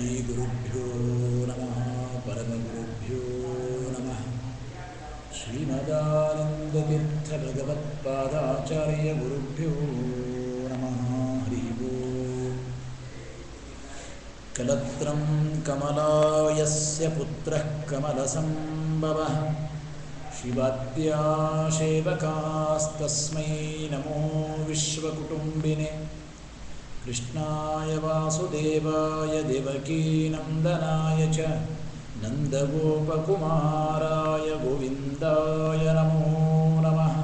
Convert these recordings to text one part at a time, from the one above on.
श्रीगुरुभ्यो नमः परमगुरुभ्यो नमः। श्रीमदानन्दतीर्थभगवत्पादाचार्यगुरुभ्यो नमः हरिः ओम् कलत्रं कमलायस्य पुत्रः कमलसम्भवः। शिवाद्यासेवकास्तस्मै नमो विश्वकुटुम्बिने कृष्णाय वासुदेवाय देवकीनन्दनाय च नन्दगोपकुमाराय गोविन्दाय नमो नमः।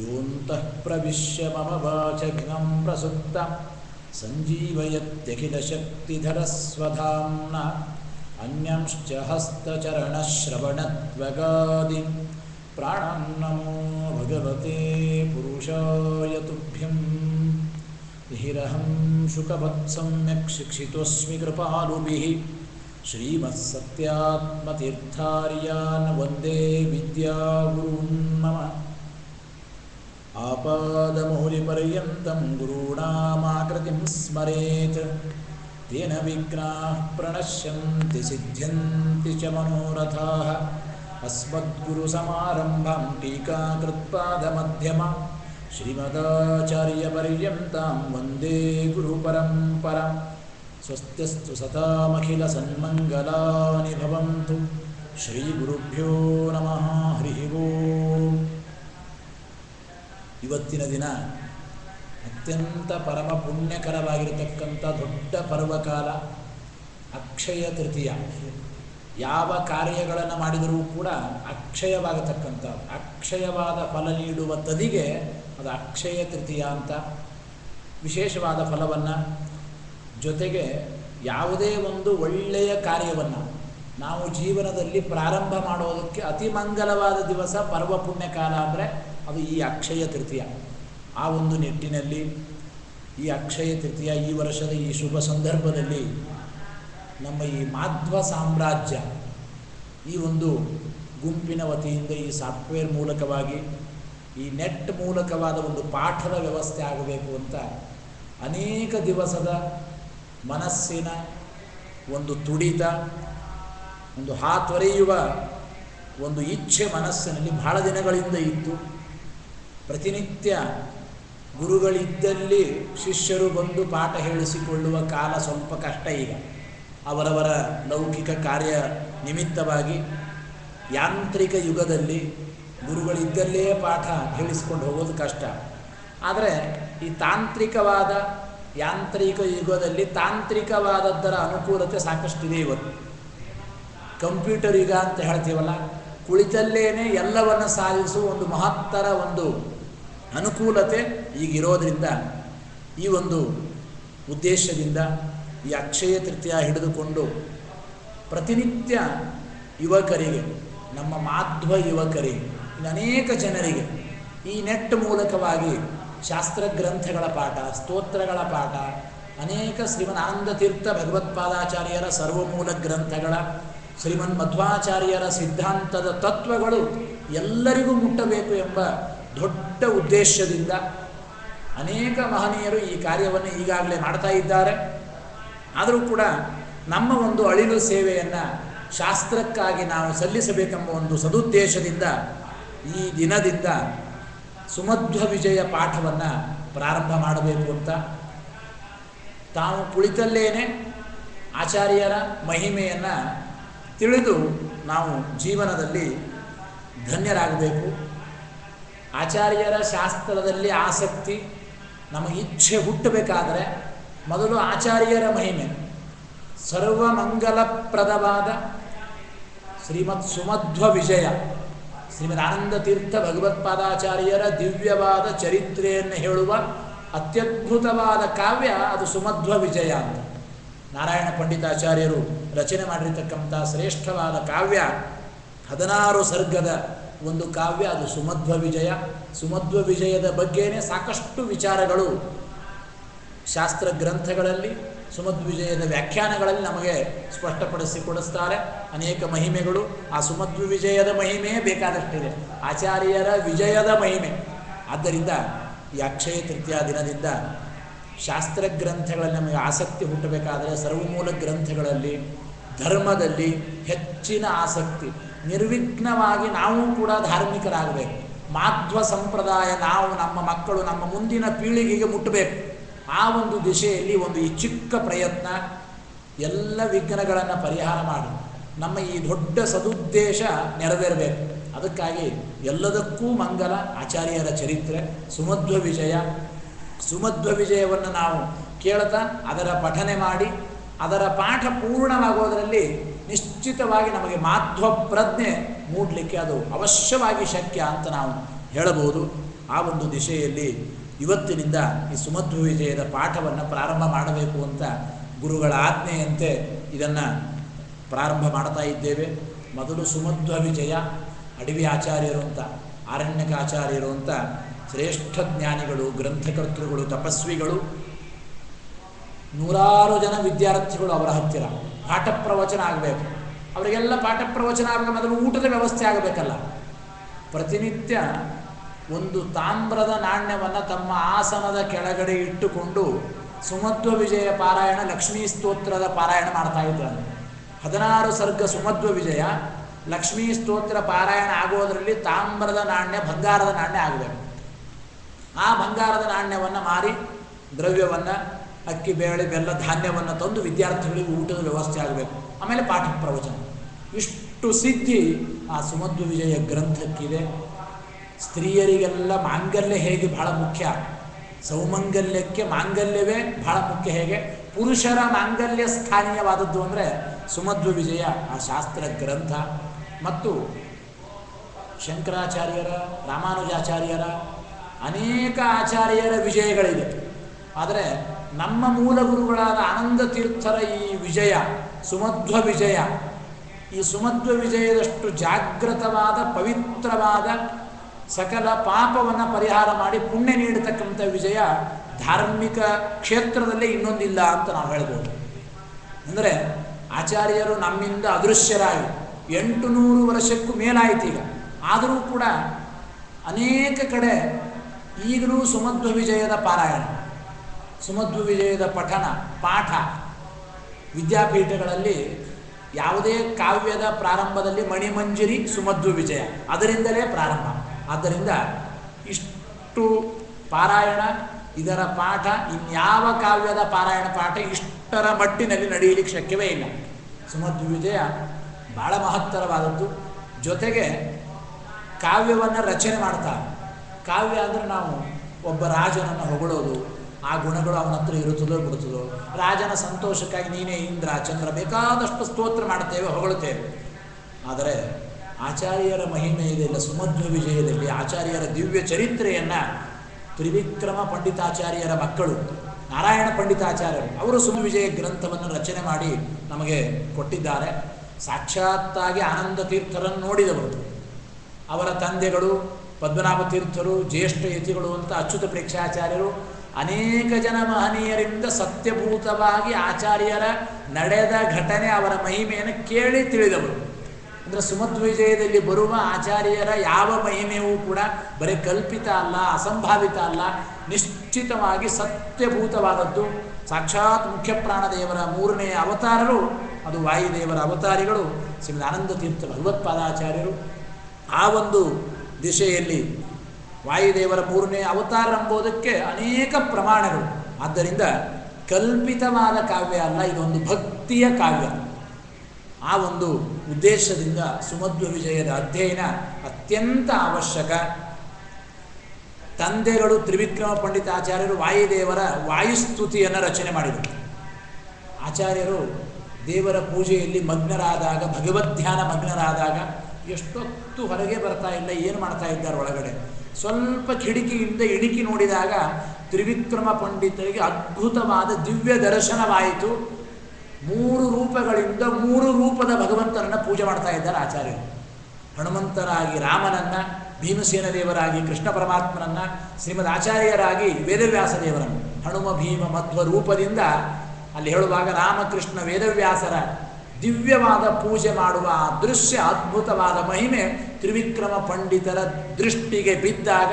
योऽन्तः प्रविश्य मम वाचघ्नं प्रसुप्त सञ्जीवयत्यखिलशक्तिधरस्वधाम्ना अन्यंश्च हस्तचरणश्रवणत्वगादिं प्राणान्नमो भगवते पुरुषाय तुभ्यम् हिरहं शुकवत्सम्यक् शिक्षितोऽस्मि कृपालुभिः। श्रीमत्सत्यात्मतीर्थार्यान् वन्दे विद्यागुरून् मम आपादमौलिपर्यन्तं गुरूणामाकृतिं स्मरेत्। तेन विघ्नाः प्रणश्यन्ति सिद्ध्यन्ति च मनोरथाः। अस्मद्गुरुसमारम्भां टीकाकृत्पादमध्यमा श्रीमदाचार्यपर्यन्तां वन्दे गुरुपरम्परां स्वस्त्यस्तु सतामखिलसन्मङ्गलानि भवन्तु ಶ್ರೀಗುರುಭ್ಯೋ ನಮಃ ಹರಿ ಓಂ ಇವತ್ತಿನ ದಿನ ಅತ್ಯಂತ ಪರಮ ಪುಣ್ಯಕರವಾಗಿರತಕ್ಕಂಥ ದೊಡ್ಡ ಪರ್ವಕಾಲ ಅಕ್ಷಯ ತೃತೀಯ ಯಾವ ಕಾರ್ಯಗಳನ್ನು ಮಾಡಿದರೂ ಕೂಡ ಅಕ್ಷಯವಾಗತಕ್ಕಂಥ, ಅಕ್ಷಯವಾದ ಫಲ ನೀಡುವ ತದಿಗೆ ಅದು ಅಕ್ಷಯ ತೃತೀಯ ಅಂತ ವಿಶೇಷವಾದ ಫಲವನ್ನು ಜೊತೆಗೆ ಯಾವುದೇ ಒಂದು ಒಳ್ಳೆಯ ಕಾರ್ಯವನ್ನು ನಾವು ಜೀವನದಲ್ಲಿ ಪ್ರಾರಂಭ ಮಾಡೋದಕ್ಕೆ ಅತಿ ಮಂಗಲವಾದ ದಿವಸ ಪರ್ವ ಪುಣ್ಯಕಾಲ ಅಂದರೆ ಅದು ಈ ಅಕ್ಷಯ ತೃತೀಯ. ಆ ಒಂದು ನಿಟ್ಟಿನಲ್ಲಿ ಈ ಅಕ್ಷಯ ತೃತೀಯ ಈ ವರ್ಷದ ಈ ಶುಭ ಸಂದರ್ಭದಲ್ಲಿ ನಮ್ಮ ಈ ಮಾಧ್ವ ಸಾಮ್ರಾಜ್ಯ, ಈ ಒಂದು ಗುಂಪಿನ ವತಿಯಿಂದ ಈ ಸಾಫ್ಟ್ವೇರ್ ಮೂಲಕವಾಗಿ, ಈ ನೆಟ್ ಮೂಲಕವಾದ ಒಂದು ಪಾಠದ ವ್ಯವಸ್ಥೆ ಆಗಬೇಕು ಅಂತ ಅನೇಕ ದಿವಸದ ಮನಸ್ಸಿನ ಒಂದು ತುಡಿತ, ಒಂದು ಹಾತೊರೆಯುವ ಒಂದು ಇಚ್ಛೆ ಮನಸ್ಸಿನಲ್ಲಿ ಬಹಳ ದಿನಗಳಿಂದ ಇತ್ತು. ಪ್ರತಿನಿತ್ಯ ಗುರುಗಳಿದ್ದಲ್ಲಿ ಶಿಷ್ಯರು ಬಂದು ಪಾಠ ಹೇಳಿಸಿಕೊಳ್ಳುವ ಕಾಲ ಸ್ವಲ್ಪ ಕಷ್ಟ ಈಗ. ಅವರವರ ಲೌಕಿಕ ಕಾರ್ಯ ನಿಮಿತ್ತವಾಗಿ ಯಾಂತ್ರಿಕ ಯುಗದಲ್ಲಿ ಗುರುಗಳಿದ್ದಲ್ಲೇ ಪಾಠ ಹೇಳಿಸ್ಕೊಂಡು ಹೋಗೋದು ಕಷ್ಟ. ಆದರೆ ಈ ತಾಂತ್ರಿಕವಾದ ಯಾಂತ್ರಿಕ ಯುಗದಲ್ಲಿ ತಾಂತ್ರಿಕವಾದದ್ದರ ಅನುಕೂಲತೆ ಸಾಕಷ್ಟಿದೆ ಇವತ್ತು. ಕಂಪ್ಯೂಟರ್ ಯುಗ ಅಂತ ಹೇಳ್ತೀವಲ್ಲ, ಕುಳಿತಲ್ಲೇನೆ ಎಲ್ಲವನ್ನು ಸಾಧಿಸುವ ಒಂದು ಮಹತ್ತರ ಒಂದು ಅನುಕೂಲತೆ ಈಗಿರೋದ್ರಿಂದ, ಈ ಒಂದು ಉದ್ದೇಶದಿಂದ ಈ ಅಕ್ಷಯ ತೃತೀಯ ಹಿಡಿದುಕೊಂಡು ಪ್ರತಿನಿತ್ಯ ಯುವಕರಿಗೆ, ನಮ್ಮ ಮಾಧ್ವ ಯುವಕರಿಗೆ ಅನೇಕ ಜನರಿಗೆ ಈ ನೆಟ್ ಮೂಲಕವಾಗಿ ಶಾಸ್ತ್ರ ಗ್ರಂಥಗಳ ಪಾಠ, ಸ್ತೋತ್ರಗಳ ಪಾಠ, ಅನೇಕ ಶ್ರೀಮನ್ ತೀರ್ಥ ಭಗವತ್ಪಾದಾಚಾರ್ಯರ ಸರ್ವಮೂಲ ಗ್ರಂಥಗಳ, ಶ್ರೀಮನ್ ಮಧ್ವಾಚಾರ್ಯರ ಸಿದ್ಧಾಂತದ ತತ್ವಗಳು ಎಲ್ಲರಿಗೂ ಮುಟ್ಟಬೇಕು ಎಂಬ ದೊಡ್ಡ ಉದ್ದೇಶದಿಂದ ಅನೇಕ ಮಹನೀಯರು ಈ ಕಾರ್ಯವನ್ನು ಈಗಾಗಲೇ ಮಾಡ್ತಾ ಇದ್ದಾರೆ. ಆದರೂ ಕೂಡ ನಮ್ಮ ಒಂದು ಅಳಿಲು ಸೇವೆಯನ್ನು ಶಾಸ್ತ್ರಕ್ಕಾಗಿ ನಾವು ಸಲ್ಲಿಸಬೇಕೆಂಬ ಒಂದು ಸದುದ್ದೇಶದಿಂದ ಈ ದಿನದಿಂದ ಸುಮಧ್ವ ವಿಜಯ ಪಾಠವನ್ನು ಪ್ರಾರಂಭ ಮಾಡಬೇಕು ಅಂತ. ತಾವು ಕುಳಿತಲ್ಲೇನೆ ಆಚಾರ್ಯರ ಮಹಿಮೆಯನ್ನು ತಿಳಿದು ನಾವು ಜೀವನದಲ್ಲಿ ಧನ್ಯರಾಗಬೇಕು. ಆಚಾರ್ಯರ ಶಾಸ್ತ್ರದಲ್ಲಿ ಆಸಕ್ತಿ, ನಮಗೆ ಇಚ್ಛೆ ಹುಟ್ಟಬೇಕಾದರೆ ಮೊದಲು ಆಚಾರ್ಯರ ಮಹಿಮೆ. ಸರ್ವಮಂಗಲಪ್ರದವಾದ ಶ್ರೀಮತ್ ಸುಮಧ್ವ ವಿಜಯ. ಶ್ರೀಮದ್ ಆನಂದ ತೀರ್ಥ ಭಗವತ್ಪಾದಾಚಾರ್ಯರ ದಿವ್ಯವಾದ ಚರಿತ್ರೆಯನ್ನು ಹೇಳುವ ಅತ್ಯದ್ಭುತವಾದ ಕಾವ್ಯ ಅದು ಸುಮಧ್ವ ವಿಜಯ ಅಂತ. ನಾರಾಯಣ ಪಂಡಿತಾಚಾರ್ಯರು ರಚನೆ ಮಾಡಿರ್ತಕ್ಕಂಥ ಶ್ರೇಷ್ಠವಾದ ಕಾವ್ಯ, ಹದಿನಾರು ಸರ್ಗದ ಒಂದು ಕಾವ್ಯ ಅದು ಸುಮಧ್ವ ವಿಜಯ. ಸುಮಧ್ವ ವಿಜಯದ ಬಗ್ಗೆನೇ ಸಾಕಷ್ಟು ವಿಚಾರಗಳು ಶಾಸ್ತ್ರ ಗ್ರಂಥಗಳಲ್ಲಿ ಸುಮಧ್ವಿಜಯದ ವ್ಯಾಖ್ಯಾನಗಳಲ್ಲಿ ನಮಗೆ ಸ್ಪಷ್ಟಪಡಿಸಿ ಕೊಡಿಸ್ತಾರೆ. ಅನೇಕ ಮಹಿಮೆಗಳು, ಆ ಸುಮಧ್ವಿಜಯದ ಮಹಿಮೆಯೇ ಬೇಕಾದಷ್ಟಿದೆ. ಆಚಾರ್ಯರ ವಿಜಯದ ಮಹಿಮೆ. ಆದ್ದರಿಂದ ಈ ಅಕ್ಷಯ ತೃತೀಯ ದಿನದಿಂದ ಶಾಸ್ತ್ರ ಗ್ರಂಥಗಳಲ್ಲಿ ನಮಗೆ ಆಸಕ್ತಿ ಹುಟ್ಟಬೇಕಾದರೆ ಸರ್ವಮೂಲ ಗ್ರಂಥಗಳಲ್ಲಿ, ಧರ್ಮದಲ್ಲಿ ಹೆಚ್ಚಿನ ಆಸಕ್ತಿ. ನಿರ್ವಿಘ್ನವಾಗಿ ನಾವು ಕೂಡ ಧಾರ್ಮಿಕರಾಗಬೇಕು. ಮಾಧ್ವ ಸಂಪ್ರದಾಯ, ನಾವು ನಮ್ಮ ಮಕ್ಕಳು ನಮ್ಮ ಮುಂದಿನ ಪೀಳಿಗೆಗೆ ಮುಟ್ಟಬೇಕು. ಆ ಒಂದು ದಿಶೆಯಲ್ಲಿ ಒಂದು ಈ ಚಿಕ್ಕ ಪ್ರಯತ್ನ ಎಲ್ಲ ವಿಘ್ನಗಳನ್ನು ಪರಿಹಾರ ಮಾಡಿ. ನಮ್ಮ ಈ ದೊಡ್ಡ ಸದುದ್ದೇಶ ನೆರವೇರಬೇಕು. ಅದಕ್ಕಾಗಿ ಎಲ್ಲದಕ್ಕೂ ಮಂಗಲ ಆಚಾರ್ಯರ ಚರಿತ್ರೆ, ಸುಮಧ್ವ ವಿಜಯ. ಸುಮಧ್ವ ವಿಜಯವನ್ನು ನಾವು ಕೇಳ್ತಾ ಅದರ ಪಠನೆ ಮಾಡಿ, ಅದರ ಪಾಠ ಪೂರ್ಣವಾಗೋದರಲ್ಲಿ ನಿಶ್ಚಿತವಾಗಿ ನಮಗೆ ಮಾಧ್ವ ಪ್ರಜ್ಞೆ ಮೂಡಲಿಕ್ಕೆ ಅದು ಅವಶ್ಯವಾಗಿ ಶಕ್ಯ ಅಂತ ನಾವು ಹೇಳಬಹುದು. ಆ ಒಂದು ದಿಶೆಯಲ್ಲಿ ಇವತ್ತಿನಿಂದ ಈ ಸುಮಧ್ವ ವಿಜಯದ ಪಾಠವನ್ನು ಪ್ರಾರಂಭ ಮಾಡಬೇಕು ಅಂತ ಗುರುಗಳ ಆಜ್ಞೆಯಂತೆ ಇದನ್ನು ಪ್ರಾರಂಭ ಮಾಡ್ತಾ ಇದ್ದೇವೆ. ಮೊದಲು ಸುಮಧ್ವ ವಿಜಯ, ಅಡವಿ ಆಚಾರ್ಯರು ಅಂತ ಆರಣ್ಯಕ ಆಚಾರ್ಯರು ಅಂತ, ಶ್ರೇಷ್ಠ ಜ್ಞಾನಿಗಳು, ಗ್ರಂಥಕರ್ತೃಗಳು, ತಪಸ್ವಿಗಳು, ನೂರಾರು ಜನ ವಿದ್ಯಾರ್ಥಿಗಳು ಅವರ ಹತ್ತಿರ. ಪಾಠ ಪ್ರವಚನ ಆಗಬೇಕು. ಅವರಿಗೆಲ್ಲ ಪಾಠ ಪ್ರವಚನ ಆಗಬೇಕು ಮೊದಲು ಊಟದ ವ್ಯವಸ್ಥೆ ಆಗಬೇಕಲ್ಲ. ಪ್ರತಿನಿತ್ಯ ಒಂದು ತಾಮ್ರದ ನಾಣ್ಯವನ್ನು ತಮ್ಮ ಆಸನದ ಕೆಳಗಡೆ ಇಟ್ಟುಕೊಂಡು ಸುಮಧ್ವ ವಿಜಯ ಪಾರಾಯಣ, ಲಕ್ಷ್ಮೀ ಸ್ತೋತ್ರದ ಪಾರಾಯಣ ಮಾಡ್ತಾ ಇದ್ದಾನೆ. ಹದಿನಾರು ಸರ್ಗ ಸುಮಧ್ವ ವಿಜಯ, ಲಕ್ಷ್ಮೀ ಸ್ತೋತ್ರ ಪಾರಾಯಣ ಆಗೋದರಲ್ಲಿ ತಾಮ್ರದ ನಾಣ್ಯ, ಬಂಗಾರದ ನಾಣ್ಯ ಆಗಬೇಕು ಆ ಬಂಗಾರದ ನಾಣ್ಯವನ್ನು ಮಾರಿ ದ್ರವ್ಯವನ್ನು, ಅಕ್ಕಿ, ಬೇಳೆ, ಬೆಲ್ಲ, ಧಾನ್ಯವನ್ನು ತಂದು ವಿದ್ಯಾರ್ಥಿಗಳಿಗೆ ಊಟದ ವ್ಯವಸ್ಥೆ ಆಗಬೇಕು. ಆಮೇಲೆ ಪಾಠ ಪ್ರವಚನ. ಇಷ್ಟು ಸಿದ್ಧಿ ಆ ಸುಮಧ್ವ ವಿಜಯ ಗ್ರಂಥಕ್ಕಿದೆ. ಸ್ತ್ರೀಯರಿಗೆಲ್ಲ ಮಾಂಗಲ್ಯ ಹೇಗೆ ಬಹಳ ಮುಖ್ಯ? ಸೌಮಂಗಲ್ಯಕ್ಕೆ ಮಾಂಗಲ್ಯವೇ ಬಹಳ ಮುಖ್ಯ ಹೇಗೆ? ಪುರುಷರ ಮಾಂಗಲ್ಯ ಸ್ಥಾನೀಯವಾದದ್ದು ಅಂದರೆ ಸುಮಧ್ವ ವಿಜಯ, ಆ ಶಾಸ್ತ್ರ ಗ್ರಂಥ. ಮತ್ತು ಶಂಕರಾಚಾರ್ಯರ, ರಾಮಾನುಜಾಚಾರ್ಯರ ಅನೇಕ ಆಚಾರ್ಯರ ವಿಜಯಗಳಿವೆ. ಆದರೆ ನಮ್ಮ ಮೂಲ ಗುರುಗಳಾದ ಆನಂದ ತೀರ್ಥರ ಈ ವಿಜಯ, ಸುಮಧ್ವ ವಿಜಯ, ಈ ಸುಮಧ್ವ ವಿಜಯದಷ್ಟು ಜಾಗೃತವಾದ ಪವಿತ್ರವಾದ ಸಕಲ ಪಾಪವನ್ನು ಪರಿಹಾರ ಮಾಡಿ ಪುಣ್ಯ ನೀಡತಕ್ಕಂಥ ವಿಜಯ ಧಾರ್ಮಿಕ ಕ್ಷೇತ್ರದಲ್ಲೇ ಇನ್ನೊಂದಿಲ್ಲ ಅಂತ ನಾವು ಹೇಳ್ಬೋದು. ಅಂದರೆ ಆಚಾರ್ಯರು ನಮ್ಮಿಂದ ಅದೃಶ್ಯರಾಗಿ ಎಂಟು ನೂರು ವರ್ಷಕ್ಕೂ ಮೇಲಾಯಿತು ಈಗ. ಆದರೂ ಕೂಡ ಅನೇಕ ಕಡೆ ಈಗಲೂ ಸುಮಧ್ವ ವಿಜಯದ ಪಾರಾಯಣ, ಸುಮಧ್ವ ವಿಜಯದ ಪಠನ ಪಾಠ ವಿದ್ಯಾಪೀಠಗಳಲ್ಲಿ ಯಾವುದೇ ಕಾವ್ಯದ ಪ್ರಾರಂಭದಲ್ಲಿ ಮಣಿಮಂಜರಿ ಸುಮಧ್ವ ವಿಜಯ, ಅದರಿಂದಲೇ ಪ್ರಾರಂಭ. ಆದ್ದರಿಂದ ಇಷ್ಟು ಪಾರಾಯಣ, ಇದರ ಪಾಠ, ಇನ್ಯಾವ ಕಾವ್ಯದ ಪಾರಾಯಣ ಪಾಠ ಇಷ್ಟರ ಮಟ್ಟಿನಲ್ಲಿ ನಡೆಯಲಿಕ್ಕೆ ಶಕ್ಯವೇ ಇಲ್ಲ. ಸುಮಧ್ವ ವಿಜಯ ಭಾಳ ಮಹತ್ತರವಾದದ್ದು. ಜೊತೆಗೆ ಕಾವ್ಯವನ್ನು ರಚನೆ ಮಾಡ್ತಾ ಕಾವ್ಯ ಅಂದರೆ ನಾವು ಒಬ್ಬ ರಾಜನನ್ನು ಹೊಗಳೋದು, ಆ ಗುಣಗಳು ಅವನ ಹತ್ರ ಇರುತ್ತದೋ ಬಿಡುತ್ತದೋ, ರಾಜನ ಸಂತೋಷಕ್ಕಾಗಿ ನೀನೇ ಇಂದ್ರ, ಚಂದ್ರ ಬೇಕಾದಷ್ಟು ಸ್ತೋತ್ರ ಮಾಡುತ್ತೇವೆ, ಹೊಗಳುತ್ತೇವೆ. ಆದರೆ ಆಚಾರ್ಯರ ಮಹಿಮೆ ಇದೆಲ್ಲ ಸುಮಧ್ವ ವಿಜಯದಲ್ಲಿ ಆಚಾರ್ಯರ ದಿವ್ಯ ಚರಿತ್ರೆಯನ್ನು ತ್ರಿವಿಕ್ರಮ ಪಂಡಿತಾಚಾರ್ಯರ ಮಕ್ಕಳು, ನಾರಾಯಣ ಪಂಡಿತಾಚಾರ್ಯರು, ಅವರು ಸುಮ ವಿಜಯ ಗ್ರಂಥವನ್ನು ರಚನೆ ಮಾಡಿ ನಮಗೆ ಕೊಟ್ಟಿದ್ದಾರೆ. ಸಾಕ್ಷಾತ್ತಾಗಿ ಆನಂದ ತೀರ್ಥರನ್ನು ನೋಡಿದವರು. ಅವರ ತಂದೆಗಳು, ಪದ್ಮನಾಭ ತೀರ್ಥರು, ಜ್ಯೇಷ್ಠ ಯತಿಗಳು ಅಂತ ಅಚ್ಯುತ ಪ್ರೇಕ್ಷಾಚಾರ್ಯರು, ಅನೇಕ ಜನ ಮಹನೀಯರಿಂದ ಸತ್ಯಭೂತವಾಗಿ ಆಚಾರ್ಯರ ನಡೆದ ಘಟನೆ ಅವರ ಮಹಿಮೆಯನ್ನು ಕೇಳಿ ತಿಳಿದವರು. ಅಂದರೆ ಸುಮತ್ ವಿಜಯದಲ್ಲಿ ಬರುವ ಆಚಾರ್ಯರ ಯಾವ ಮಹಿಮೆಯೂ ಕೂಡ ಬರೀ ಕಲ್ಪಿತ ಅಲ್ಲ, ಅಸಂಭಾವಿತ ಅಲ್ಲ, ನಿಶ್ಚಿತವಾಗಿ ಸತ್ಯಭೂತವಾದದ್ದು. ಸಾಕ್ಷಾತ್ ಮುಖ್ಯ ಪ್ರಾಣದೇವರ ಮೂರನೆಯ ಅವತಾರರು, ಅದು ವಾಯುದೇವರ ಅವತಾರಿಗಳು, ಶ್ರೀಮದ್ ಆನಂದ ತೀರ್ಥ ಭಗವತ್ಪಾದಾಚಾರ್ಯರು ಆ ಒಂದು ದಿಶೆಯಲ್ಲಿ ವಾಯುದೇವರ ಮೂರನೇ ಅವತಾರ ಎಂಬುದಕ್ಕೆ ಅನೇಕ ಪ್ರಮಾಣಗಳು ಆದ್ದರಿಂದ ಕಲ್ಪಿತವಾದ ಕಾವ್ಯ ಅಲ್ಲ, ಇದೊಂದು ಭಕ್ತಿಯ ಕಾವ್ಯ. ಆ ಒಂದು ಉದ್ದೇಶದಿಂದ ಸುಮಧ್ವ ವಿಜಯದ ಅಧ್ಯಯನ ಅತ್ಯಂತ ಅವಶ್ಯಕ. ತಂದೆಗಳು ತ್ರಿವಿಕ್ರಮ ಪಂಡಿತ ಆಚಾರ್ಯರು ವಾಯುದೇವರ ವಾಯುಸ್ತುತಿಯನ್ನು ರಚನೆ ಮಾಡಿದರು. ಆಚಾರ್ಯರು ದೇವರ ಪೂಜೆಯಲ್ಲಿ ಮಗ್ನರಾದಾಗ ಭಗವದ್ಧ್ಯಾನ ಮಗ್ನರಾದಾಗ ಎಷ್ಟೊತ್ತು ಹೊರಗೆ ಬರ್ತಾ ಇಲ್ಲ, ಏನು ಮಾಡ್ತಾ ಇದ್ದಾರೆ ಒಳಗಡೆ. ಸ್ವಲ್ಪ ಕಿಡಿಕಿಯಿಂದ ಇಣಿಕಿ ನೋಡಿದಾಗ ತ್ರಿವಿಕ್ರಮ ಪಂಡಿತರಿಗೆ ಅದ್ಭುತವಾದ ದಿವ್ಯ ದರ್ಶನವಾಯಿತು. ಮೂರು ರೂಪಗಳಿಂದ ಮೂರು ರೂಪದ ಭಗವಂತನನ್ನು ಪೂಜೆ ಮಾಡ್ತಾ ಇದ್ದಾರೆ ಆಚಾರ್ಯರು. ಹನುಮಂತರಾಗಿ ರಾಮನನ್ನ, ಭೀಮಸೇನ ದೇವರಾಗಿ ಕೃಷ್ಣ ಪರಮಾತ್ಮನನ್ನ, ಶ್ರೀಮದ್ ಆಚಾರ್ಯರಾಗಿ ವೇದವ್ಯಾಸ ದೇವರನ್ನು. ಹನುಮ, ಭೀಮ, ಮಧ್ವ ರೂಪದಿಂದ ಅಲ್ಲಿ ಹೇಳುವಾಗ ರಾಮಕೃಷ್ಣ ವೇದವ್ಯಾಸರ ದಿವ್ಯವಾದ ಪೂಜೆ ಮಾಡುವ ದೃಶ್ಯ ಅದ್ಭುತವಾದ ಮಹಿಮೆ ತ್ರಿವಿಕ್ರಮ ಪಂಡಿತರ ದೃಷ್ಟಿಗೆ ಬಿದ್ದಾಗ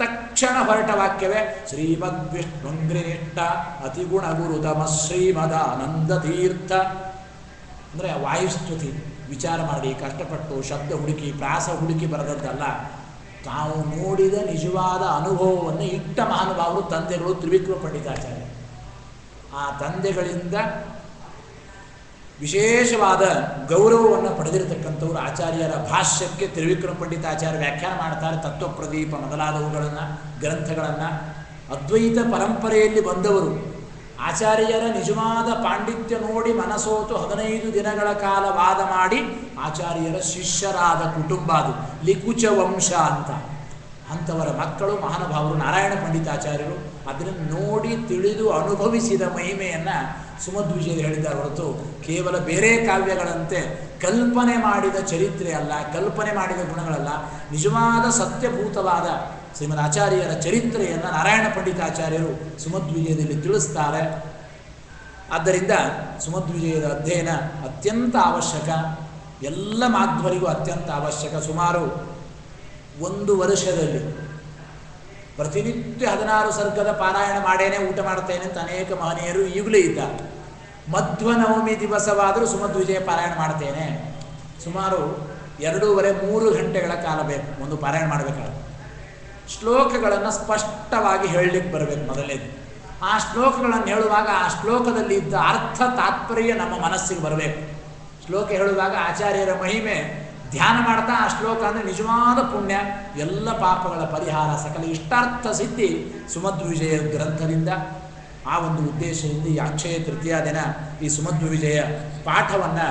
ತಕ್ಷಣ ಹೊರಟ ವಾಕ್ಯವೇ ಶ್ರೀಮದ್ ವಿಷ್ಣುಂಗ್ರಿನಿಷ್ಠ ಅತಿಗುಣ ಗುರುತಮ ಶ್ರೀಮದಾನಂದ ತೀರ್ಥ ಅಂದರೆ ವಾಯುಸ್ತುತಿ, ವಿಚಾರ ಮಾಡಿ, ಕಷ್ಟಪಟ್ಟು, ಶಬ್ದ ಹುಡುಕಿ, ಪ್ರಾಸ ಹುಡುಕಿ ಬರೆದದ್ದಲ್ಲ, ತಾವು ನೋಡಿದ ನಿಜವಾದ ಅನುಭವವನ್ನು ಇಟ್ಟ ಮಹಾನುಭಾವರು ತಂದೆಗಳು ತ್ರಿವಿಕ್ರಮ ಪಂಡಿತಾಚಾರ್ಯ. ಆ ತಂದೆಗಳಿಂದ ವಿಶೇಷವಾದ ಗೌರವವನ್ನು ಪಡೆದಿರತಕ್ಕಂಥವ್ರು ಆಚಾರ್ಯರ ಭಾಷ್ಯಕ್ಕೆ ತ್ರಿವಿಕ್ರಮ ಪಂಡಿತಾಚಾರ್ಯ ವ್ಯಾಖ್ಯಾನ ಮಾಡ್ತಾರೆ, ತತ್ವಪ್ರದೀಪ ಮೊದಲಾದವುಗಳನ್ನು, ಗ್ರಂಥಗಳನ್ನು. ಅದ್ವೈತ ಪರಂಪರೆಯಲ್ಲಿ ಬಂದವರು, ಆಚಾರ್ಯರ ನಿಜವಾದ ಪಾಂಡಿತ್ಯ ನೋಡಿ ಮನಸೋತು ಹದಿನೈದು ದಿನಗಳ ಕಾಲ ವಾದ ಮಾಡಿ ಆಚಾರ್ಯರ ಶಿಷ್ಯರಾದ ಕುಟುಂಬ ಅದು. ಲಿಕುಚ ವಂಶ ಅಂತ. ಅಂಥವರ ಮಕ್ಕಳು ಮಹಾನುಭಾವರು ನಾರಾಯಣ ಪಂಡಿತಾಚಾರ್ಯರು ಅದನ್ನು ನೋಡಿ ತಿಳಿದು ಅನುಭವಿಸಿದ ಮಹಿಮೆಯನ್ನು ಸುಮಧ್ವಿಜಯ ಹೇಳಿದ್ದಾರೆ ಹೊರತು ಕೇವಲ ಬೇರೆ ಕಾವ್ಯಗಳಂತೆ ಕಲ್ಪನೆ ಮಾಡಿದ ಚರಿತ್ರೆ ಅಲ್ಲ, ಕಲ್ಪನೆ ಮಾಡಿದ ಗುಣಗಳಲ್ಲ, ನಿಜವಾದ ಸತ್ಯಭೂತವಾದ ಶ್ರೀಮದ್ ಆಚಾರ್ಯರ ಚರಿತ್ರೆಯನ್ನು ನಾರಾಯಣ ಪಂಡಿತಾಚಾರ್ಯರು ಸುಮಧ್ವಿಜಯದಲ್ಲಿ ತಿಳಿಸ್ತಾರೆ. ಆದ್ದರಿಂದ ಸುಮಧ್ವಿಜಯದ ಅಧ್ಯಯನ ಅತ್ಯಂತ ಅವಶ್ಯಕ, ಎಲ್ಲ ಮಾಧ್ವರಿಗೂ ಅತ್ಯಂತ ಅವಶ್ಯಕ ಸುಮಾರು ಒಂದು ವರ್ಷದಲ್ಲಿ. ಪ್ರತಿನಿತ್ಯ ಹದಿನಾರು ಸರ್ಗದ ಪಾರಾಯಣ ಮಾಡೇನೆ, ಊಟ ಮಾಡ್ತೇನೆ ಅಂತ ಅನೇಕ ಮಹನೀಯರು ಈಗಲೇ ಇದ್ದಾರೆ. ಮಧ್ವ ನವಮಿ ದಿವಸವಾದರೂ ಸುಮಧ್ವಿಜಯ ಪಾರಾಯಣ ಮಾಡ್ತೇನೆ. ಸುಮಾರು ಎರಡೂವರೆ, ಮೂರು ಗಂಟೆಗಳ ಕಾಲ ಬೇಕು. ಒಂದು ಪಾರಾಯಣ ಮಾಡಬೇಕಾದ್ರೆ. ಶ್ಲೋಕಗಳನ್ನು ಸ್ಪಷ್ಟವಾಗಿ ಹೇಳಲಿಕ್ಕೆ ಬರಬೇಕು ಮೊದಲೇ ಆ ಶ್ಲೋಕಗಳನ್ನು ಹೇಳುವಾಗ ಆ ಶ್ಲೋಕದಲ್ಲಿ ಇದ್ದ ಅರ್ಥ ತಾತ್ಪರ್ಯ ನಮ್ಮ ಮನಸ್ಸಿಗೆ ಬರಬೇಕು. ಶ್ಲೋಕ ಹೇಳುವಾಗ ಆಚಾರ್ಯರ ಮಹಿಮೆ ಧ್ಯಾನ ಮಾಡ್ತಾ ಆ ಶ್ಲೋಕ ಅಂದರೆ ನಿಜವಾದ ಪುಣ್ಯ. ಎಲ್ಲ ಪಾಪಗಳ ಪರಿಹಾರ, ಸಕಲ ಇಷ್ಟಾರ್ಥ ಸಿದ್ಧಿ ಸುಮಧ್ವಿಜಯ ಗ್ರಂಥದಿಂದ. ಆ ಒಂದು ಉದ್ದೇಶದಿಂದ ಈ ಅಕ್ಷಯ ತೃತೀಯ ದಿನ ಈ ಸುಮಧ್ವಿಜಯ ಪಾಠವನ್ನು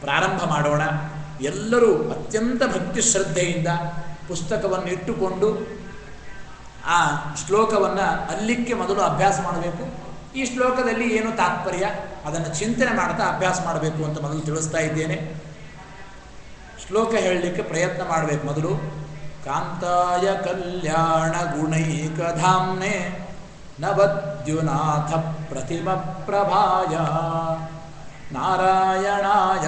ಪ್ರಾರಂಭ ಮಾಡೋಣ. ಎಲ್ಲರೂ ಅತ್ಯಂತ ಭಕ್ತಿ ಶ್ರದ್ಧೆಯಿಂದ ಪುಸ್ತಕವನ್ನು ಇಟ್ಟುಕೊಂಡು ಆ ಶ್ಲೋಕವನ್ನು ಅಲ್ಲಿಕ್ಕೆ ಮೊದಲು ಅಭ್ಯಾಸ ಮಾಡಬೇಕು. ಈ ಶ್ಲೋಕದಲ್ಲಿ ಏನು ತಾತ್ಪರ್ಯ? ಅದನ್ನು ಚಿಂತನೆ ಮಾಡ್ತಾ ಅಭ್ಯಾಸ ಮಾಡಬೇಕು ಅಂತ ಮೊದಲು ತಿಳಿಸ್ತಾ ಇದ್ದೇನೆ. ಶ್ಲೋಕ ಹೇಳಲಿಕ್ಕೆ ಪ್ರಯತ್ನ ಮಾಡಬೇಕು ಮೊದಲು. ಕಾಂತಾಯ ಕಲ್ಯಾಣ ಗುಣೈಕಧಾಮ್ನೆ ನವದ್ಯುನಾಥ ಪ್ರತಿಮ ಪ್ರಭಾಯ. ನಾರಾಯಣಾಯ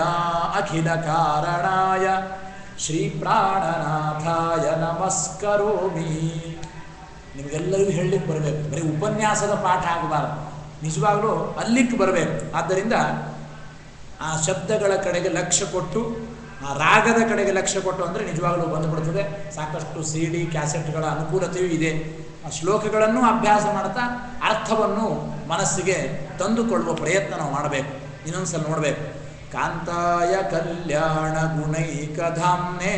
ಅಖಿಲ ಕಾರಣಾಯ ಶ್ರೀ ಪ್ರಾಣನಾಥಾಯ ನಮಸ್ಕರೋಮಿ. ನಿಮಗೆಲ್ಲರಿಗೂ ಹೇಳಲಿಕ್ಕೆ ಬರಬೇಕು. ಬರೀ ಉಪನ್ಯಾಸದ ಪಾಠ ಆಗಬಾರ್ದು. ನಿಜವಾಗಲೂ ಅಲ್ಲಿಕ್ಕೆ ಬರಬೇಕು. ಆದ್ದರಿಂದ ಆ ಶಬ್ದಗಳ ಕಡೆಗೆ ಲಕ್ಷ್ಯ ಕೊಟ್ಟು ಆ ರಾಗದ ಕಡೆಗೆ ಲಕ್ಷ್ಯ ಕೊಟ್ಟು ಅಂದರೆ ನಿಜವಾಗಲೂ ಬಂದುಬಿಡ್ತದೆ. ಸಾಕಷ್ಟು ಸಿ ಡಿ ಕ್ಯಾಸೆಟ್ಗಳ ಅನುಕೂಲತೆಯೂ ಇದೆ. ಆ ಶ್ಲೋಕಗಳನ್ನು ಅಭ್ಯಾಸ ಮಾಡ್ತಾ ಅರ್ಥವನ್ನು ಮನಸ್ಸಿಗೆ ತಂದುಕೊಳ್ಳುವ ಪ್ರಯತ್ನ ನಾವು ಮಾಡಬೇಕು. ಇನ್ನೊಂದ್ಸಲ ನೋಡಬೇಕು. ಕಾಂತಾಯ ಕಲ್ಯಾಣ ಗುಣೈಕಧಾಮ್ನೆ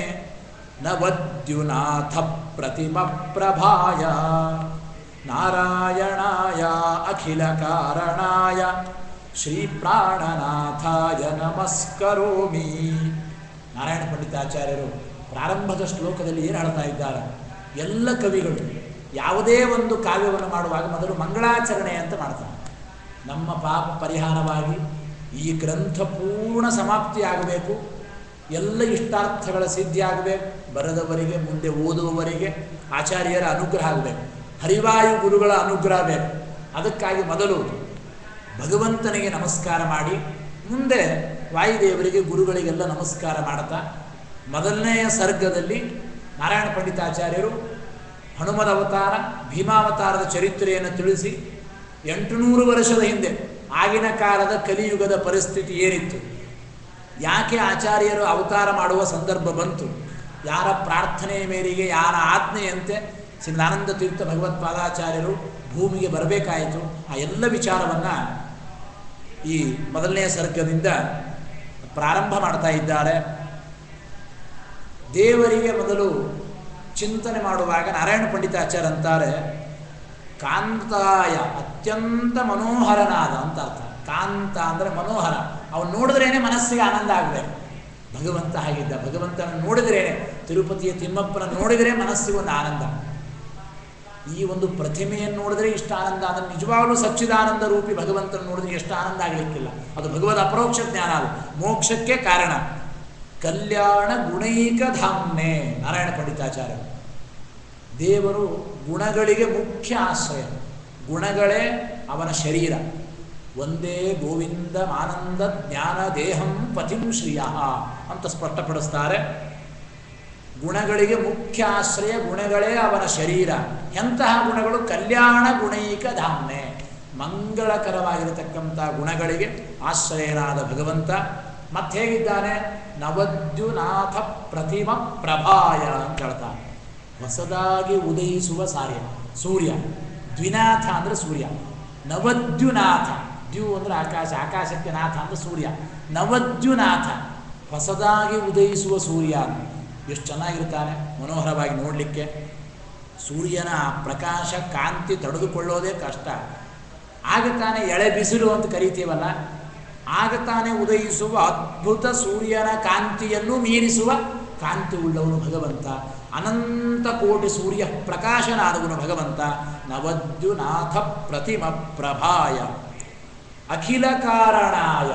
ನವದ್ಯುನಾಥ ಪ್ರತಿಮ ಪ್ರಭಾಯ ನಾರಾಯಣಾಯ ಅಖಿಲ ಕಾರಣಾಯ ಶ್ರೀ ಪ್ರಾಣನಾಥಾಯ ನಮಸ್ಕರೋಮಿ. ನಾರಾಯಣ ಪಂಡಿತಾಚಾರ್ಯರು ಪ್ರಾರಂಭದ ಶ್ಲೋಕದಲ್ಲಿ ಏನು ಹೇಳ್ತಾ ಇದ್ದಾರೆ ಎಲ್ಲ ಕವಿಗಳು ಯಾವುದೇ ಒಂದು ಕಾವ್ಯವನ್ನು ಮಾಡುವಾಗ ಮೊದಲು ಮಂಗಳಾಚರಣೆ ಅಂತ ಮಾಡ್ತಾರೆ. ನಮ್ಮ ಪಾಪ ಪರಿಹಾರವಾಗಿ ಈ ಗ್ರಂಥ ಪೂರ್ಣ ಸಮಾಪ್ತಿಯಾಗಬೇಕು. ಎಲ್ಲ ಇಷ್ಟಾರ್ಥಗಳ ಸಿದ್ಧಿಯಾಗಬೇಕು. ಬರದವರಿಗೆ, ಮುಂದೆ ಓದುವವರಿಗೆ, ಆಚಾರ್ಯರ ಅನುಗ್ರಹ ಆಗಬೇಕು. ಹರಿವಾಯು ಗುರುಗಳ ಅನುಗ್ರಹ ಬೇಕು ಅದಕ್ಕಾಗಿ ಮೊದಲು ಭಗವಂತನಿಗೆ ನಮಸ್ಕಾರ ಮಾಡಿ, ಮುಂದೆ ವಾಯುದೇವರಿಗೆ ಗುರುಗಳಿಗೆಲ್ಲ ನಮಸ್ಕಾರ ಮಾಡ್ತಾ ಮೊದಲನೆಯ ಸರ್ಗದಲ್ಲಿ ನಾರಾಯಣ ಪಂಡಿತಾಚಾರ್ಯರು ಹನುಮದ ಅವತಾರ, ಭೀಮಾವತಾರದ ಚರಿತ್ರೆಯನ್ನು ತಿಳಿಸಿ ಎಂಟುನೂರು ವರ್ಷದ ಹಿಂದೆ ಆಗಿನ ಕಾಲದ ಕಲಿಯುಗದ ಪರಿಸ್ಥಿತಿ ಏನಿತ್ತು? ಯಾಕೆ ಆಚಾರ್ಯರು ಅವತಾರ ಮಾಡುವ ಸಂದರ್ಭ ಬಂತು? ಯಾರ ಪ್ರಾರ್ಥನೆಯ ಮೇರೆಗೆ, ಯಾರ ಆಜ್ಞೆಯಂತೆ ಶ್ರೀನಾನಂದ ತೀರ್ಥ ಭಗವತ್ಪಾದಾಚಾರ್ಯರು ಭೂಮಿಗೆ ಬರಬೇಕಾಯಿತು? ಆ ಎಲ್ಲ ವಿಚಾರವನ್ನು ಈ ಮೊದಲನೆಯ ಸರ್ಗದಿಂದ ಪ್ರಾರಂಭ ಮಾಡ್ತಾ ಇದ್ದಾಳೆ. ದೇವರಿಗೆ ಮೊದಲು ಚಿಂತನೆ ಮಾಡುವಾಗ ನಾರಾಯಣ ಪಂಡಿತಾಚಾರ್ಯ ಅಂತಾರೆ, ಕಾಂತಾಯ ಅತ್ಯಂತ ಮನೋಹರನಾದ ಅಂತ ಅರ್ಥ. ಕಾಂತ ಅಂದರೆ ಮನೋಹರ. ಅವನು ನೋಡಿದ್ರೇನೆ ಮನಸ್ಸಿಗೆ ಆನಂದ ಆಗಿದೆ ಭಗವಂತ ಹಾಗಿದ್ದ. ಭಗವಂತನ ನೋಡಿದ್ರೇನೆ ತಿರುಪತಿಯ ತಿಮ್ಮಪ್ಪನ ನೋಡಿದರೆ ಮನಸ್ಸಿಗೆ ಒಂದು ಆನಂದ. ಈ ಒಂದು ಪ್ರತಿಮೆಯನ್ನು ನೋಡಿದ್ರೆ ಇಷ್ಟು ಆನಂದ, ಅದನ್ನು ನಿಜವಾಗಲೂ ಸಚ್ಚಿದಾನಂದ ರೂಪಿ ಭಗವಂತನ ನೋಡಿದ್ರೆ ಎಷ್ಟು ಆನಂದ ಆಗಲಿಕ್ಕಿಲ್ಲ. ಅದು ಭಗವದ್ ಅಪರೋಕ್ಷ ಜ್ಞಾನ ಅದು. ಮೋಕ್ಷಕ್ಕೆ ಕಾರಣ. ಕಲ್ಯಾಣ ಗುಣೈಕ ಧಾಮ್ನೆ, ನಾರಾಯಣ ಪಂಡಿತಾಚಾರ್ಯ. ದೇವರು ಗುಣಗಳಿಗೆ ಮುಖ್ಯ ಆಶ್ರಯ. ಗುಣಗಳೇ ಅವನ ಶರೀರ. ಒಂದೇ ಗೋವಿಂದ ಆನಂದ ಜ್ಞಾನ ದೇಹಂ ಪತಿಂ ಶ್ರೀಯ ಅಂತ ಸ್ಪಷ್ಟಪಡಿಸ್ತಾರೆ. ಗುಣಗಳಿಗೆ ಮುಖ್ಯ ಆಶ್ರಯ ಗುಣಗಳೇ ಅವನ ಶರೀರ. ಎಂತಹ ಗುಣಗಳು? ಕಲ್ಯಾಣ ಗುಣೈಕ ಧಾಮ್ನೆ. ಮಂಗಳಕರವಾಗಿರತಕ್ಕಂಥ ಗುಣಗಳಿಗೆ ಆಶ್ರಯನಾದ ಭಗವಂತ. ಮತ್ತೆ ಹೇಗಿದ್ದಾನೆ? ನವದ್ಯುನಾಥ ಪ್ರತಿಮ ಪ್ರಭಾಯ ಅಂತ ಹೇಳ್ತಾನೆ. ಹೊಸದಾಗಿ ಉದಯಿಸುವ ಸಾರ್ಯ ಸೂರ್ಯ. ದ್ವಿನಾಥ ಅಂದರೆ ಸೂರ್ಯ. ನವದ್ಯುನಾಥ. ದ್ಯು ಅಂದರೆ ಆಕಾಶ. ಆಕಾಶಕ್ಕೆ ನಾಥ ಅಂದರೆ ಸೂರ್ಯ. ನವದ್ಯುನಾಥ. ಹೊಸದಾಗಿ ಉದಯಿಸುವ ಸೂರ್ಯ. ಎಷ್ಟು ಚೆನ್ನಾಗಿರ್ತಾನೆ, ಮನೋಹರವಾಗಿ ನೋಡಲಿಕ್ಕೆ. ಸೂರ್ಯನ ಪ್ರಕಾಶ, ಕಾಂತಿ ತಡೆದುಕೊಳ್ಳೋದೇ ಕಷ್ಟ. ಆಗ ತಾನೇ ಎಳೆ ಬಿಸಿಲು ಅಂತ ಕರಿತೀವಲ್ಲ, ಆಗ ತಾನೇ ಉದಯಿಸುವ ಅದ್ಭುತ ಸೂರ್ಯನ ಕಾಂತಿಯನ್ನು ಮೀರಿಸುವ ಕಾಂತಿ ಉಳ್ಳವನು ಭಗವಂತ. ಅನಂತ ಕೋಟಿ ಸೂರ್ಯ ಪ್ರಕಾಶನಾದವನು ಭಗವಂತ. ನವದ್ಯುನಾಥ ಪ್ರತಿಮ ಪ್ರಭಾಯ. ಅಖಿಲ ಕಾರಣಾಯ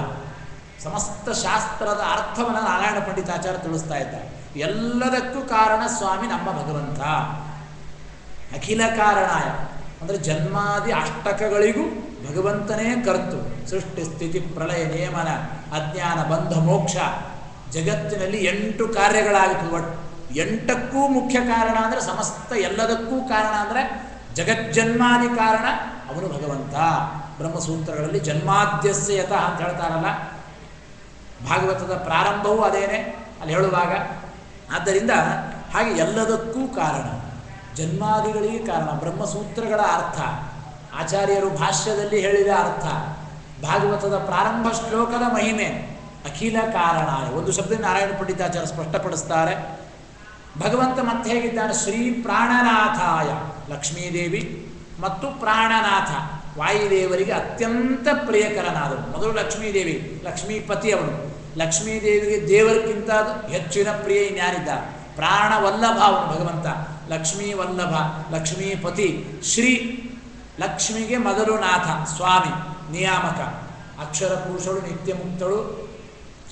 ಸಮಸ್ತ ಶಾಸ್ತ್ರದ ಅರ್ಥವನ್ನು ನಾರಾಯಣ ಪಂಡಿತಾಚಾರ್ಯ ತಿಳಿಸ್ತಾ ಇದ್ದಾರೆ. ಎಲ್ಲದಕ್ಕೂ ಕಾರಣ ಸ್ವಾಮಿ ನಮ್ಮ ಭಗವಂತ. ಅಖಿಲ ಕಾರಣಾಯ. ಅಂದರೆ ಜನ್ಮಾದಿ ಅಷ್ಟಕಗಳಿಗೂ ಭಗವಂತನೇ ಕರ್ತು. ಸೃಷ್ಟಿ ಸ್ಥಿತಿ ಪ್ರಳಯ ನಿಯಮನ ಅಜ್ಞಾನ ಬಂಧ ಮೋಕ್ಷ. ಜಗತ್ತಿನಲ್ಲಿ ಎಂಟು ಕಾರ್ಯಗಳಾಗಿತ್ತು. ಒಟ್ಟು ಎಂಟಕ್ಕೂ ಮುಖ್ಯ ಕಾರಣ ಅಂದರೆ ಸಮಸ್ತ ಎಲ್ಲದಕ್ಕೂ ಕಾರಣ ಅಂದರೆ ಜಗಜ್ಜನ್ಮಾದಿ ಕಾರಣ ಅವನು ಭಗವಂತ. ಬ್ರಹ್ಮಸೂತ್ರಗಳಲ್ಲಿ ಜನ್ಮಾದ್ಯಸ್ಯ ಯಥ ಅಂತ ಹೇಳ್ತಾರಲ್ಲ. ಭಾಗವತದ ಪ್ರಾರಂಭವೂ ಅದೇನೆ. ಅಲ್ಲಿ ಹೇಳುವಾಗ ಆದ್ದರಿಂದ ಹಾಗೆ ಎಲ್ಲದಕ್ಕೂ ಕಾರಣ, ಜನ್ಮಾದಿಗಳಿಗೆ ಕಾರಣ, ಬ್ರಹ್ಮಸೂತ್ರಗಳ ಅರ್ಥ, ಆಚಾರ್ಯರು ಭಾಷ್ಯದಲ್ಲಿ ಹೇಳಿದ ಅರ್ಥ, ಭಾಗವತದ ಪ್ರಾರಂಭ ಶ್ಲೋಕದ ಮಹಿಮೆ, ಅಖಿಲ ಕಾರಣ ಒಂದು ಶಬ್ದ ನಾರಾಯಣ ಪಂಡಿತಾಚಾರ್ಯ ಸ್ಪಷ್ಟಪಡಿಸ್ತಾರೆ. ಭಗವಂತ ಮತ್ತೆ ಹೇಗಿದ್ದಾನೆ? ಶ್ರೀ ಪ್ರಾಣನಾಥಾಯ ಲಕ್ಷ್ಮೀದೇವಿ ಮತ್ತು ಪ್ರಾಣನಾಥ. ವಾಯುದೇವರಿಗೆ ಅತ್ಯಂತ ಪ್ರಿಯಕರನಾದವನು. ಮೊದಲು ಲಕ್ಷ್ಮೀದೇವಿ, ಲಕ್ಷ್ಮೀಪತಿ ಅವನು. ಲಕ್ಷ್ಮೀದೇವಿಗೆ ದೇವರಿಗಿಂತ ಹೆಚ್ಚಿನ ಪ್ರಿಯ ಇನ್ಯಾರಿದ್ದ? ಪ್ರಾಣವಲ್ಲಭ ಅವನು, ಭಗವಂತ. ಲಕ್ಷ್ಮೀ ವಲ್ಲಭ ಲಕ್ಷ್ಮೀಪತಿ, ಶ್ರೀ ಲಕ್ಷ್ಮಿಗೆ ಮೊದಲು ನಾಥ, ಸ್ವಾಮಿ, ನಿಯಾಮಕ. ಅಕ್ಷರ ಪುರುಷಳು ನಿತ್ಯ ಮುಕ್ತಳು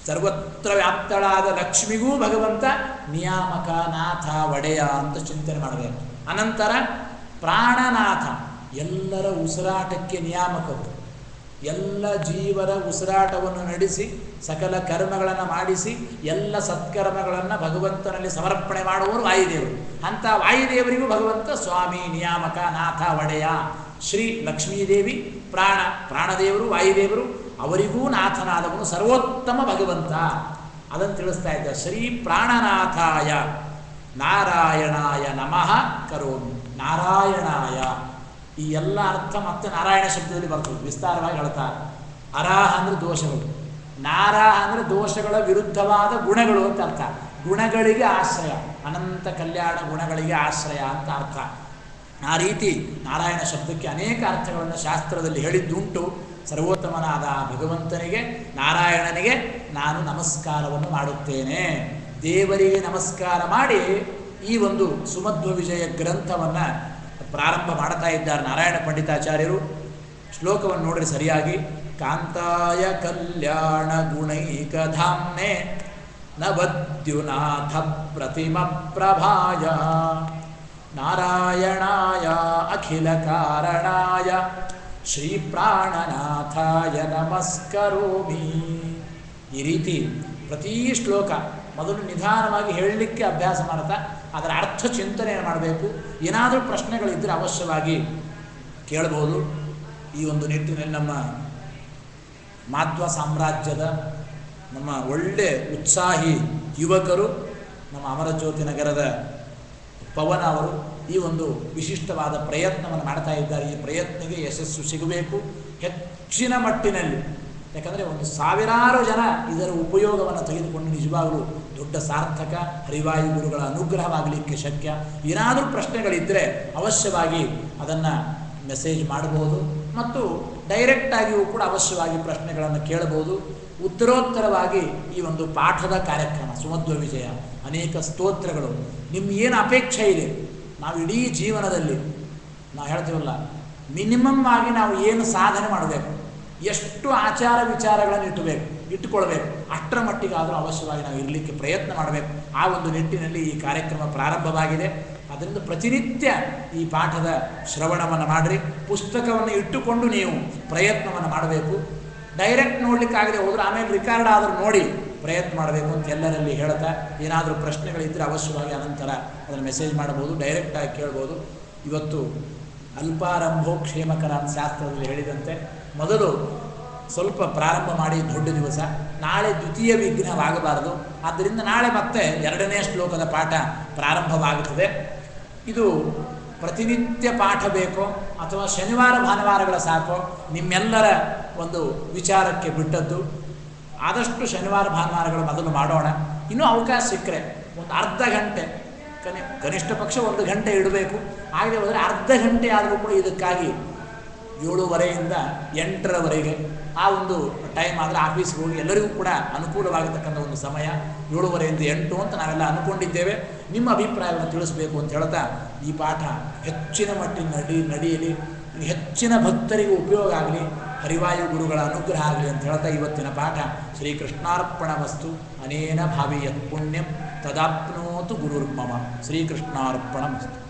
ಸರ್ವತ್ರ ವ್ಯಾಪ್ತಳಾದ ಲಕ್ಷ್ಮಿಗೂ ಭಗವಂತ ನಿಯಾಮಕ, ನಾಥ, ಒಡೆಯ ಅಂತ ಚಿಂತನೆ ಮಾಡಬೇಕು. ಅನಂತರ ಪ್ರಾಣನಾಥ, ಎಲ್ಲರ ಉಸಿರಾಟಕ್ಕೆ ನಿಯಾಮಕರು. ಎಲ್ಲ ಜೀವರ ಉಸಿರಾಟವನ್ನು ನಡೆಸಿ, ಸಕಲ ಕರ್ಮಗಳನ್ನು ಮಾಡಿಸಿ, ಎಲ್ಲ ಸತ್ಕರ್ಮಗಳನ್ನು ಭಗವಂತನಲ್ಲಿ ಸಮರ್ಪಣೆ ಮಾಡುವವರು ವಾಯುದೇವರು. ಅಂಥ ವಾಯುದೇವರಿಗೂ ಭಗವಂತ ಸ್ವಾಮಿ ನಿಯಾಮಕ ನಾಥ ಒಡೆಯ ಶ್ರೀ ಲಕ್ಷ್ಮೀದೇವಿ, ಪ್ರಾಣ, ಪ್ರಾಣದೇವರು, ವಾಯುದೇವರು, ಅವರಿಗೂ ನಾಥನಾದವನು ಸರ್ವೋತ್ತಮ ಭಗವಂತ. ಅದನ್ನು ತಿಳಿಸ್ತಾ ಇದ್ದ, ಶ್ರೀ ಪ್ರಾಣನಾಥಾಯ ನಾರಾಯಣಾಯ ನಮಃ ಕರೋಮಿ. ನಾರಾಯಣಾಯ. ಈ ಎಲ್ಲ ಅರ್ಥ ಮತ್ತೆ ನಾರಾಯಣ ಶಬ್ದದಲ್ಲಿ ಬರ್ತದೆ. ವಿಸ್ತಾರವಾಗಿ ಹೇಳ್ತಾರೆ ಅರಾಹ ಅಂದ್ರೆ ದೋಷಗಳು. ನಾರಾಹ ಅಂದ್ರೆ ದೋಷಗಳ ವಿರುದ್ಧವಾದ ಗುಣಗಳು ಅಂತ ಅರ್ಥ. ಗುಣಗಳಿಗೆ ಆಶ್ರಯ. ಅನಂತ ಕಲ್ಯಾಣ ಗುಣಗಳಿಗೆ ಆಶ್ರಯ ಅಂತ ಅರ್ಥ. ಆ ರೀತಿ ನಾರಾಯಣ ಶಬ್ದಕ್ಕೆ ಅನೇಕ ಅರ್ಥಗಳನ್ನು ಶಾಸ್ತ್ರದಲ್ಲಿ ಹೇಳಿದ್ದುಂಟು. ಸರ್ವೋತ್ತಮನಾದ ಭಗವಂತನಿಗೆ, ನಾರಾಯಣನಿಗೆ ನಾನು ನಮಸ್ಕಾರವನ್ನು ಮಾಡುತ್ತೇನೆ. ದೇವರಿಗೆ ನಮಸ್ಕಾರ ಮಾಡಿ ಈ ಒಂದು ಸುಮಧ್ವ ವಿಜಯ ಗ್ರಂಥವನ್ನು ಪ್ರಾರಂಭ ಮಾಡ್ತಾ ಇದ್ದಾರೆ ನಾರಾಯಣ ಪಂಡಿತಾಚಾರ್ಯರು. ಶ್ಲೋಕವನ್ನು ನೋಡ್ರಿ ಸರಿಯಾಗಿ, ಕಾಂತಾಯ ಕಲ್ಯಾಣ ಗುಣೈಕ ಧಾಮ್ನೆ ನವದ್ಯುನಾಥ ಪ್ರತಿಮ ಪ್ರಭಾಯ. ನಾರಾಯಣಾಯ ಅಖಿಲ ಕಾರಣಾಯ ಶ್ರೀ ಪ್ರಾಣನಾಥಾಯ ನಮಸ್ಕರೋಮಿ. ಈ ರೀತಿ ಪ್ರತಿ ಶ್ಲೋಕ ಮೊದಲು ನಿಧಾನವಾಗಿ ಹೇಳಲಿಕ್ಕೆ ಅಭ್ಯಾಸ ಮಾಡ್ತಾ ಅದರ ಅರ್ಥ ಚಿಂತನೆ ಮಾಡಬೇಕು. ಏನಾದರೂ ಪ್ರಶ್ನೆಗಳಿದ್ದರೆ ಅವಶ್ಯವಾಗಿ ಕೇಳಬಹುದು ಈ ಒಂದು ನಿಟ್ಟಿನಲ್ಲಿ ನಮ್ಮ ಮಾಧ್ವ ಸಾಮ್ರಾಜ್ಯದ ನಮ್ಮ ಒಳ್ಳೆ ಉತ್ಸಾಹಿ ಯುವಕರು, ನಮ್ಮ ಅಮರಜ್ಯೋತಿ ನಗರದ ಪವನ ಅವರು ಈ ಒಂದು ವಿಶಿಷ್ಟವಾದ ಪ್ರಯತ್ನವನ್ನು ಮಾಡ್ತಾ ಇದ್ದಾರೆ. ಈ ಪ್ರಯತ್ನಕ್ಕೆ ಯಶಸ್ಸು ಸಿಗಬೇಕು. ಹೆಚ್ಚಿನ ಮಟ್ಟಿನಲ್ಲಿ ಯಾಕಂದರೆ ಒಂದು ಸಾವಿರಾರು ಜನ ಇದರ ಉಪಯೋಗವನ್ನು ತೆಗೆದುಕೊಂಡು ನಿಜವಾಗಲೂ ದೊಡ್ಡ ಸಾರ್ಥಕ ಹರಿವಾಯು ಗುರುಗಳ ಅನುಗ್ರಹವಾಗಲಿಕ್ಕೆ ಶಕ್ಯ. ಏನಾದರೂ ಪ್ರಶ್ನೆಗಳಿದ್ದರೆ ಅವಶ್ಯವಾಗಿ ಅದನ್ನು ಮೆಸೇಜ್ ಮಾಡಬಹುದು ಮತ್ತು ಡೈರೆಕ್ಟಾಗಿಯೂ ಕೂಡ ಅವಶ್ಯವಾಗಿ ಪ್ರಶ್ನೆಗಳನ್ನು ಕೇಳಬಹುದು. ಉತ್ತರೋತ್ತರವಾಗಿ ಈ ಒಂದು ಪಾಠದ ಕಾರ್ಯಕ್ರಮ, ಸುಮಧ್ವ ವಿಜಯ, ಅನೇಕ ಸ್ತೋತ್ರಗಳು ನಿಮ್ಮ ಏನು ಅಪೇಕ್ಷೆ ಇದೆ? ನಾವು ಇಡೀ ಜೀವನದಲ್ಲಿ, ನಾವು ಹೇಳ್ತೀವಲ್ಲ ಮಿನಿಮಮ್ ಆಗಿ ನಾವು ಏನು ಸಾಧನೆ ಮಾಡಬೇಕು? ಎಷ್ಟು ಆಚಾರ ವಿಚಾರಗಳನ್ನು ಇಟ್ಟಬೇಕು ಇಟ್ಟುಕೊಳ್ಬೇಕು ಅಷ್ಟರ ಮಟ್ಟಿಗಾದರೂ ಅವಶ್ಯವಾಗಿ ನಾವು ಇರಲಿಕ್ಕೆ ಪ್ರಯತ್ನ ಮಾಡಬೇಕು. ಆ ಒಂದು ನಿಟ್ಟಿನಲ್ಲಿ ಈ ಕಾರ್ಯಕ್ರಮ ಪ್ರಾರಂಭವಾಗಿದೆ. ಅದರಿಂದ ಪ್ರತಿನಿತ್ಯ ಈ ಪಾಠದ ಶ್ರವಣವನ್ನು ಮಾಡಿರಿ. ಪುಸ್ತಕವನ್ನು ಇಟ್ಟುಕೊಂಡು ನೀವು ಪ್ರಯತ್ನವನ್ನು ಮಾಡಬೇಕು. ಡೈರೆಕ್ಟ್ ನೋಡಲಿಕ್ಕಾಗದೆ ಹೋದ್ರೆ ಆಮೇಲೆ ರಿಕಾರ್ಡ್ ಆದರೂ ನೋಡಿ ಪ್ರಯತ್ನ ಮಾಡಬೇಕು ಅಂತ ಎಲ್ಲರಲ್ಲಿ ಹೇಳ್ತಾ, ಏನಾದರೂ ಪ್ರಶ್ನೆಗಳಿದ್ದರೆ ಅವಶ್ಯವಾಗಿ ಅನಂತರ ಅದನ್ನು ಮೆಸೇಜ್ ಮಾಡ್ಬೋದು, ಡೈರೆಕ್ಟಾಗಿ ಕೇಳ್ಬೋದು. ಇವತ್ತು ಅಲ್ಪಾರಂಭೋ ಕ್ಷೇಮಕರ ಅಂತ ಶಾಸ್ತ್ರದಲ್ಲಿ ಹೇಳಿದಂತೆ ಮೊದಲು ಸ್ವಲ್ಪ ಪ್ರಾರಂಭ ಮಾಡಿ ದೊಡ್ಡ ದಿವಸ, ನಾಳೆ ದ್ವಿತೀಯ ವಿಘ್ನವಾಗಬಾರದು. ಆದ್ದರಿಂದ ನಾಳೆ ಮತ್ತೆ ಎರಡನೇ ಶ್ಲೋಕದ ಪಾಠ ಪ್ರಾರಂಭವಾಗುತ್ತದೆ. ಇದು ಪ್ರತಿನಿತ್ಯ ಪಾಠ ಬೇಕೋ, ಅಥವಾ ಶನಿವಾರ, ಭಾನುವಾರಗಳ ಸಾಕೋ, ನಿಮ್ಮೆಲ್ಲರ ಒಂದು ವಿಚಾರಕ್ಕೆ ಬಿಟ್ಟದ್ದು. ಆದಷ್ಟು ಶನಿವಾರ, ಭಾನುವಾರಗಳು ಮೊದಲು ಮಾಡೋಣ. ಇನ್ನೂ ಅವಕಾಶ ಸಿಕ್ಕರೆ ಒಂದು ಅರ್ಧ ಗಂಟೆ, ಕನಿ, ಕನಿಷ್ಠ ಪಕ್ಷ ಒಂದು ಗಂಟೆ ಇಡಬೇಕು. ಹಾಗೆ ಹೋದರೆ ಅರ್ಧ ಗಂಟೆ ಆದರೂ ಕೂಡ ಇದಕ್ಕಾಗಿ ಏಳುವರೆಯಿಂದ ಎಂಟರವರೆಗೆ ಆ ಒಂದು ಟೈಮ್ ಆದರೆ ಆಫೀಸ್ಗೆ ಹೋಗಿ ಎಲ್ಲರಿಗೂ ಕೂಡ ಅನುಕೂಲವಾಗತಕ್ಕಂಥ ಒಂದು ಸಮಯ. ಏಳುವರೆಯಿಂದ ಎಂಟು ಅಂತ ನಾವೆಲ್ಲ ಅಂದ್ಕೊಂಡಿದ್ದೇವೆ ನಿಮ್ಮ ಅಭಿಪ್ರಾಯವನ್ನು ತಿಳಿಸಬೇಕು ಅಂತ ಹೇಳ್ತಾ ಈ ಪಾಠ ಹೆಚ್ಚಿನ ಮಟ್ಟಿನ ನಡಿ, ನಡೆಯಲಿ. ಹೆಚ್ಚಿನ ಭಕ್ತರಿಗೆ ಉಪಯೋಗ ಆಗಲಿ. ಹರಿವಾಯು ಗುರುಗಳ ಅನುಗ್ರಹ ಆಗಲಿ ಅಂತ ಹೇಳ್ತಾ ಇವತ್ತಿನ ಪಾಠ. ಶ್ರೀಕೃಷ್ಣಾರ್ಪಣ ವಸ್ತು ಅನೇನ ಭಾವಿ ಯತ್ ಪುಣ್ಯಂ ತದಾಪ್ನೋತು ಗುರುರ್ಮಮ. ಶ್ರೀಕೃಷ್ಣಾರ್ಪಣ ವಸ್ತು.